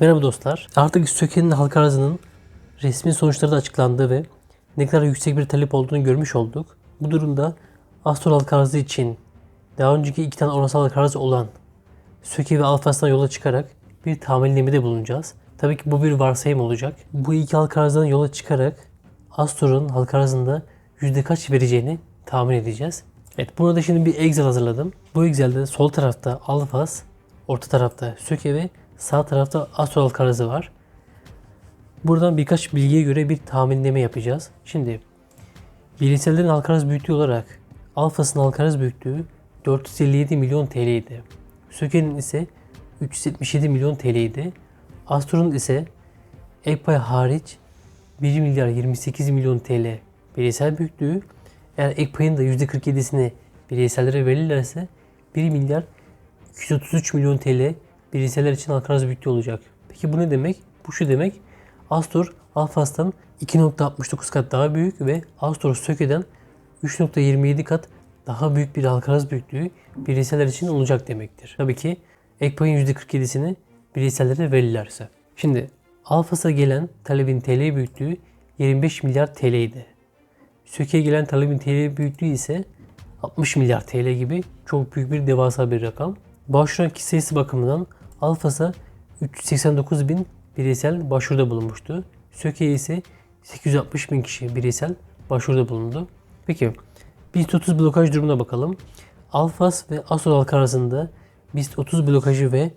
Merhaba dostlar. Artık Söke'nin halka arzının resmi sonuçları da açıklandı ve ne kadar yüksek bir talep olduğunu görmüş olduk. Bu durumda Astor halka arzı için daha önceki iki tane oransal halka arzı olan Söke ve Alfas'tan yola çıkarak bir tahminlemede bulunacağız. Tabii ki bu bir varsayım olacak. Bu iki halka arzdan yola çıkarak Astor'un halka arzında yüzde kaç vereceğini tahmin edeceğiz. Evet burada şimdi bir Excel hazırladım. Bu Excel'de sol tarafta Alfas, orta tarafta Söke ve sağ tarafta Astor halka arzı var. Buradan birkaç bilgiye göre bir tahminleme yapacağız. Şimdi bilgisayarların halka arz büyüklüğü olarak Alfas'ın halka arz büyüklüğü 457 milyon TL idi. Söke'nin ise 377 milyon TL idi. Astor'un ise ek pay hariç 1 milyar 28 milyon TL bireysel büyüklüğü. Eğer ek payın da %47'sini bireysellere verirlerse 1 milyar 233 milyon TL bireyseller için halka arz büyüklüğü olacak. Peki bu ne demek? Bu şu demek. Astor Alfas'tan 2.69 kat daha büyük ve Astor Söke'den 3.27 kat daha büyük bir halka arz büyüklüğü bireyseller için olacak demektir. Tabii ki ek payın %47'sini bireysellere verirlerse. Şimdi Alfas'a gelen talebin TL büyüklüğü 25 milyar TL idi. Söke'ye gelen talebin TL büyüklüğü ise 60 milyar TL gibi çok büyük bir devasa bir rakam. Başvuran kişi sayısı bakımından Alfas'a 389 bin bireysel başvuruda bulunmuştu. Söke'ye ise 860 bin kişi bireysel başvuruda bulundu. Peki BIST 30 blokaj durumuna bakalım. Alfas ve Asol halka arasında BIST 30 blokajı ve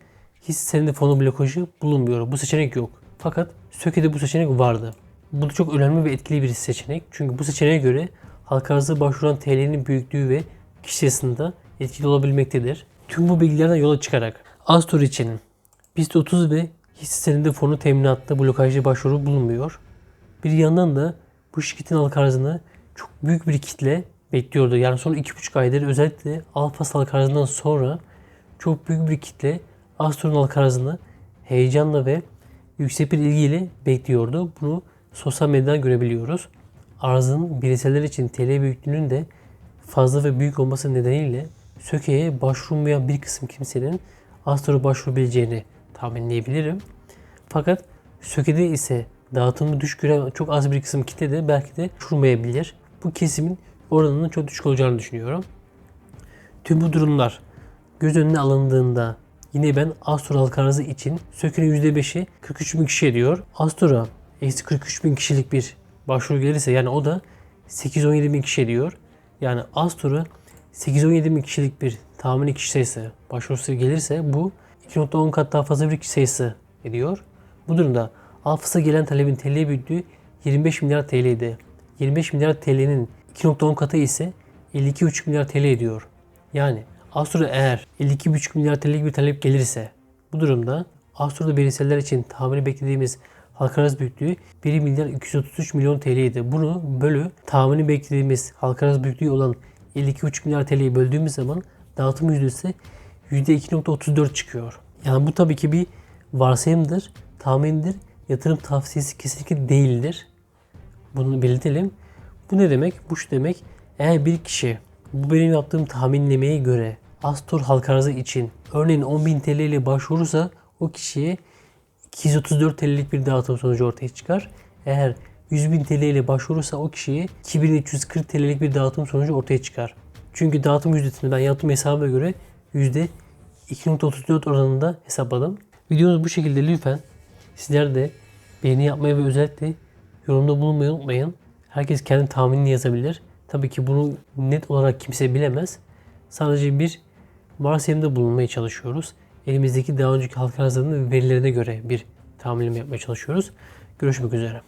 hisse senedi fonu blokajı bulunmuyor. Bu seçenek yok. Fakat Söke'de bu seçenek vardı. Bu çok önemli ve etkili bir seçenek. Çünkü bu seçeneğe göre halka arzı başvuran TL'nin büyüklüğü ve kişi sayısında etkili olabilmektedir. Tüm bu bilgilerden yola çıkarak Astor için BIST 30 ve hisse senedi fonu teminatta blokajlı başvuru bulunmuyor. Bir yandan da bu şirketin halka arzını çok büyük bir kitle bekliyordu. Yani son 2,5 aydır özellikle Alfas halka arzından sonra çok büyük bir kitle Astor'un halka arzını heyecanla ve yüksek bir ilgiyle bekliyordu. Bunu sosyal medyadan görebiliyoruz. Arzın bireyseller için TL büyüklüğünün de fazla ve büyük olması nedeniyle Söke'ye başvurmayan bir kısım kimsenin Astor'a başvurabileceğini tahminleyebilirim. Fakat Söke'de ise dağıtımı düşük gören çok az bir kısım kitle de belki de başvurmayabilir. Bu kesimin oranının çok düşük olacağını düşünüyorum. Tüm bu durumlar göz önüne alındığında yine ben Astor halka arzı için Söke'nin %5'i 43 bin kişi ediyor. Astor'a eksi 43 bin kişilik bir başvuru gelirse yani o da 8-17 bin kişi ediyor. Yani Astor'a 8-17 bin kişilik bir tahmini kişi sayısı başvurusu gelirse bu 2.10 kat daha fazla bir kişi sayısı ediyor. Bu durumda Alfas'a gelen talebin TL büyüklüğü 25 milyar TL idi. 25 milyar TL'nin 2.10 katı ise 52,5 milyar TL ediyor. Yani Astor'a eğer 52,5 milyar TL'lik bir talep gelirse bu durumda Astor'da bireyseller için tahmini beklediğimiz halka arz büyüklüğü 1 milyar 233 milyon TL idi. Bunu bölü tahmini beklediğimiz halka arz büyüklüğü olan 52,5 milyar TL'yi böldüğümüz zaman dağıtım yüzdesi %2.34 çıkıyor. Yani bu tabii ki bir varsayımdır, tahmindir, yatırım tavsiyesi kesinlikle değildir. Bunu belirtelim. Bu ne demek? Bu şu demek. Eğer bir kişi bu benim yaptığım tahminlemeye göre Astor halka arzı için örneğin 10.000 TL ile başvurursa o kişiye 234 TL'lik bir dağıtım sonucu ortaya çıkar. Eğer 100.000 TL ile başvurursa o kişiye 2340 TL'lik bir dağıtım sonucu ortaya çıkar. Çünkü dağıtım yüzdesini ben yaptığım hesaba göre %2.34 oranında hesapladım. Videomuz bu şekilde lütfen sizler de beğeni yapmayı ve özellikle yorumda bulunmayı unutmayın. Herkes kendi tahminini yazabilir. Tabii ki bunu net olarak kimse bilemez. Sadece bir varsayımda bulunmaya çalışıyoruz. Elimizdeki daha önceki halka arzlarının verilerine göre bir tahminleme yapmaya çalışıyoruz. Görüşmek üzere.